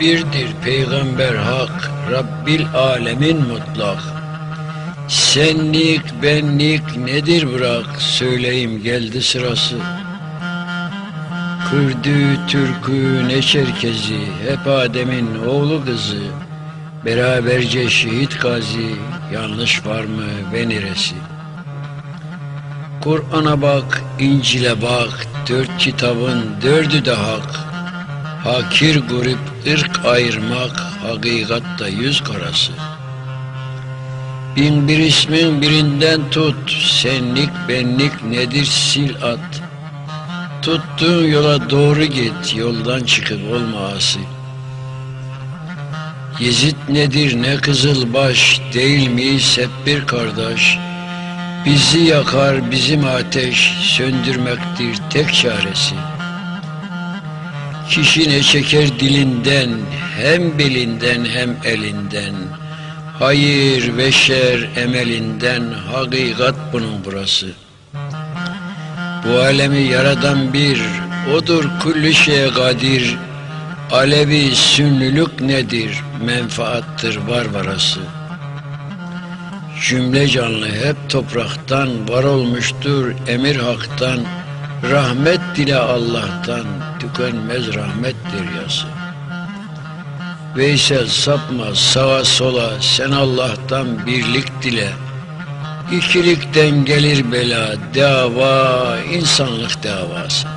birdir peygamber hak, Rabbil alemin mutlak. Senlik, benlik nedir bırak, söyleyeyim geldi sırası. Kürdü, Türkü, ne Çerkezi, hep Adem'in oğlu kızı. Beraberce şehit gazi, yanlış var mı ve neresi? Kur'an'a bak, İncil'e bak, dört kitabın dördü de hak. Hakir grup ırk ayırmak, hakikatta yüz karası. Bin bir ismin birinden tut, senlik benlik nedir sil at. Tuttuğun yola doğru git, yoldan çıkıp olma asi. Yezid nedir ne kızılbaş, değil miyiz hep bir kardeş? Bizi yakar bizim ateş, söndürmektir tek çaresi. Kişi ne çeker dilinden, hem belinden hem elinden. Hayır ve şer emelinden, hakikat bunun burası. Bu alemi yaradan bir, odur kulli şeye kadir. Alevi sünnülük nedir, menfaattır varvarası. Cümle canlı hep topraktan, var olmuştur emir haktan. Rahmet dile Allah'tan tükenmez rahmet deryası. Veysel sapma sağa sola sen Allah'tan birlik dile. İkilikten gelir bela dava insanlık davası.